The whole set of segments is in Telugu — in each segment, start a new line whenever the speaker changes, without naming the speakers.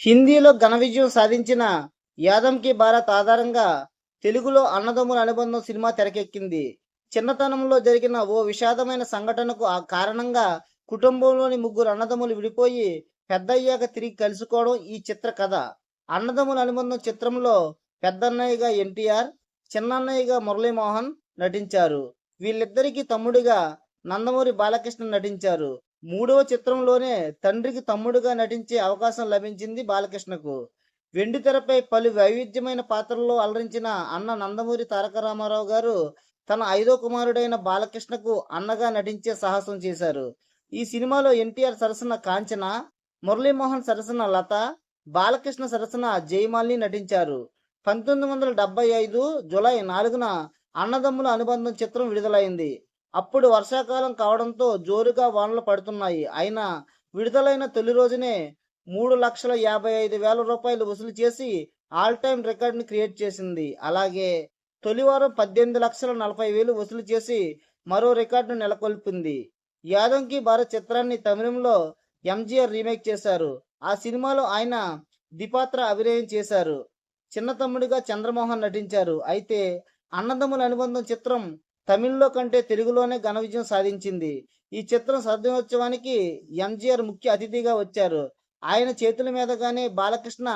హిందీలో ఘన విజయం సాధించిన యాదం కి భారత్ ఆధారంగా తెలుగులో అన్నదమ్ముల అనుబంధం సినిమా తెరకెక్కింది. చిన్నతనంలో జరిగిన ఓ విషాదమైన సంఘటనకు ఆ కారణంగా కుటుంబంలోని ముగ్గురు అన్నదమ్ములు విడిపోయి పెద్దయ్యాక తిరిగి కలుసుకోవడం ఈ చిత్ర కథ. అన్నదమ్ముల అనుబంధం చిత్రంలో పెద్దన్నయ్యగా ఎన్టీఆర్ చిన్నన్నయ్యగా మురళీమోహన్ నటించారు. వీళ్ళిద్దరికీ తమ్ముడిగా నందమూరి బాలకృష్ణ నటించారు. మూడవ చిత్రంలోనే తండ్రికి తమ్ముడుగా నటించే అవకాశం లభించింది బాలకృష్ణకు. వెండి తెరపై పలు వైవిధ్యమైన పాత్రల్లో అలరించిన అన్న నందమూరి తారక రామారావు గారు తన ఐదో కుమారుడైన బాలకృష్ణకు అన్నగా నటించే సాహసం చేశారు. ఈ సినిమాలో ఎన్టీఆర్ సరసన కాంచన మురళీమోహన్ సరసన లత బాలకృష్ణ సరసన జయమాలిని నటించారు. పంతొమ్మిది వందల డెబ్బై ఐదు జులై నాలుగున అన్నదమ్ముల అనుబంధం చిత్రం విడుదలైంది. అప్పుడు వర్షాకాలం కావడంతో జోరుగా వానలు పడుతున్నాయి. అయినా విడుదలైన తొలి రోజునే మూడు లక్షల యాభై ఐదు వేల రూపాయలు వసూలు చేసి ఆల్ టైమ్ రికార్డుని క్రియేట్ చేసింది. అలాగే తొలివారం పద్దెనిమిది లక్షల నలభై వేలు వసూలు చేసి మరో రికార్డును నెలకొల్పింది. యాదంకి భారత్ చిత్రాన్ని తమిళంలో ఎంజీఆర్ రీమేక్ చేశారు. ఆ సినిమాలో ఆయన దిపాత్ర అభినయం చేశారు. చిన్న తమ్ముడిగా చంద్రమోహన్ నటించారు. అయితే అన్నదమ్ముల అనుబంధం చిత్రం తమిళ్ళో కంటే తెలుగులోనే ఘన విజయం సాధించింది. ఈ చిత్రం సద్దినోత్సవానికి ఎంజీఆర్ ముఖ్య అతిథిగా వచ్చారు. ఆయన చేతుల మీదగానే బాలకృష్ణ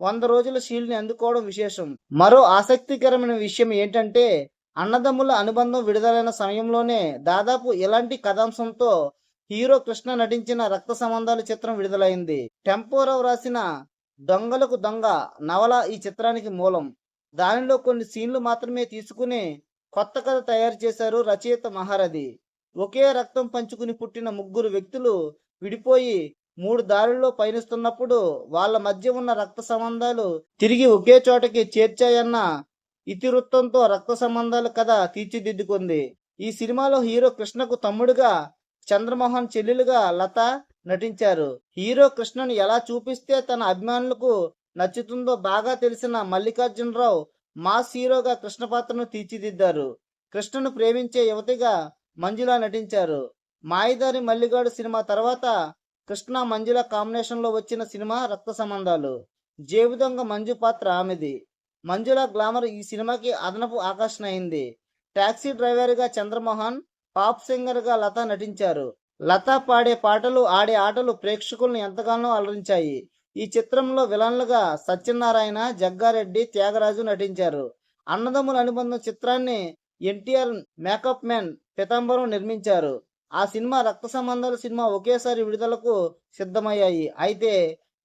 వంద రోజుల షీల్డ్ని అందుకోవడం విశేషం. మరో ఆసక్తికరమైన విషయం ఏంటంటే అన్నదమ్ముల అనుబంధం విడుదలైన సమయంలోనే దాదాపు ఇలాంటి కథాంశంతో హీరో కృష్ణ నటించిన రక్త సంబంధాలు చిత్రం విడుదలైంది. టెంపోరావు రాసిన దొంగలకు దొంగ నవల ఈ చిత్రానికి మూలం. దానిలో కొన్ని సీన్లు మాత్రమే తీసుకుని కొత్త కథ తయారు చేశారు రచయిత మహారథి. ఒకే రక్తం పంచుకుని పుట్టిన ముగ్గురు వ్యక్తులు విడిపోయి మూడు దారుల్లో పయనిస్తున్నప్పుడు వాళ్ళ మధ్య ఉన్న రక్త సంబంధాలు తిరిగి ఒకే చోటకి చేర్చాయన్న ఇతివృత్తంతో రక్త సంబంధాలు కథ తీర్చిదిద్దుకుంది. ఈ సినిమాలో హీరో కృష్ణకు తమ్ముడుగా చంద్రమోహన్ చెల్లెలుగా లత నటించారు. హీరో కృష్ణను ఎలా చూపిస్తే తన అభిమానులకు నచ్చుతుందో బాగా తెలిసిన మల్లికార్జునరావు మాస్ హీరోగా కృష్ణ పాత్రను తీర్చిదిద్దారు. కృష్ణను ప్రేమించే యువతిగా మంజుల నటించారు. మాయదారి మల్లిగాడు సినిమా తర్వాత కృష్ణ మంజుల కాంబినేషన్లో వచ్చిన సినిమా రక్త సంబంధాలు. జేబుదొంగ మంజు పాత్ర ఆమెది. మంజుల గ్లామర్ ఈ సినిమాకి అదనపు ఆకర్షణ అయింది. టాక్సీ డ్రైవర్గా చంద్రమోహన్ పాప్ సింగర్గా లత నటించారు. లత పాడే పాటలు ఆడే ఆటలు ప్రేక్షకులను ఎంతగానో అలరించాయి. ఈ చిత్రంలో విలన్లుగా సత్యనారాయణ జగ్గారెడ్డి త్యాగరాజు నటించారు. అన్నదమ్ముల అనుబంధం చిత్రాన్ని ఎన్టీఆర్ మేకప్ మ్యాన్ పితాంబరం నిర్మించారు. ఆ సినిమా రక్త సంబంధాల సినిమా ఒకేసారి విడుదలకు సిద్ధమయ్యాయి. అయితే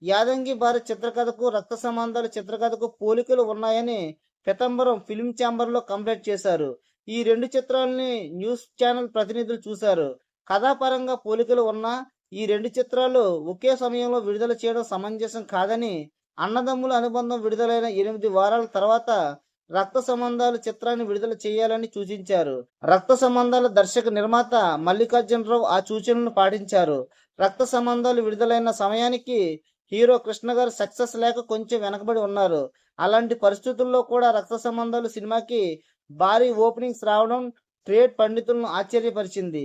యాదంగి భారత్ చిత్రకథకు రక్త సంబంధాల చిత్రకథకు పోలికలు ఉన్నాయని పితంబరం ఫిల్మ్ ఛాంబర్లో కంప్లీట్ కంప్లైంట్ చేశారు. ఈ రెండు చిత్రాలని న్యూస్ ఛానల్ ప్రతినిధులు చూశారు. కథాపరంగా పోలికలు ఉన్నా ఈ రెండు చిత్రాలు ఒకే సమయంలో విడుదల చేయడం సమంజసం కాదని అన్నదమ్ముల అనుబంధం విడుదలైన ఎనిమిది వారాల తర్వాత రక్త సంబంధాలు చిత్రాన్ని విడుదల చేయాలని సూచించారు. రక్త సంబంధాల దర్శక నిర్మాత మల్లికార్జునరావు ఆ సూచనలను పాటించారు. రక్త సంబంధాలు విడుదలైన సమయానికి హీరో కృష్ణ గారు సక్సెస్ లేక కొంచెం వెనకబడి ఉన్నారు. అలాంటి పరిస్థితుల్లో కూడా రక్త సంబంధాలు సినిమాకి భారీ ఓపెనింగ్స్ రావడం ట్రేడ్ పండితులను ఆశ్చర్యపరిచింది.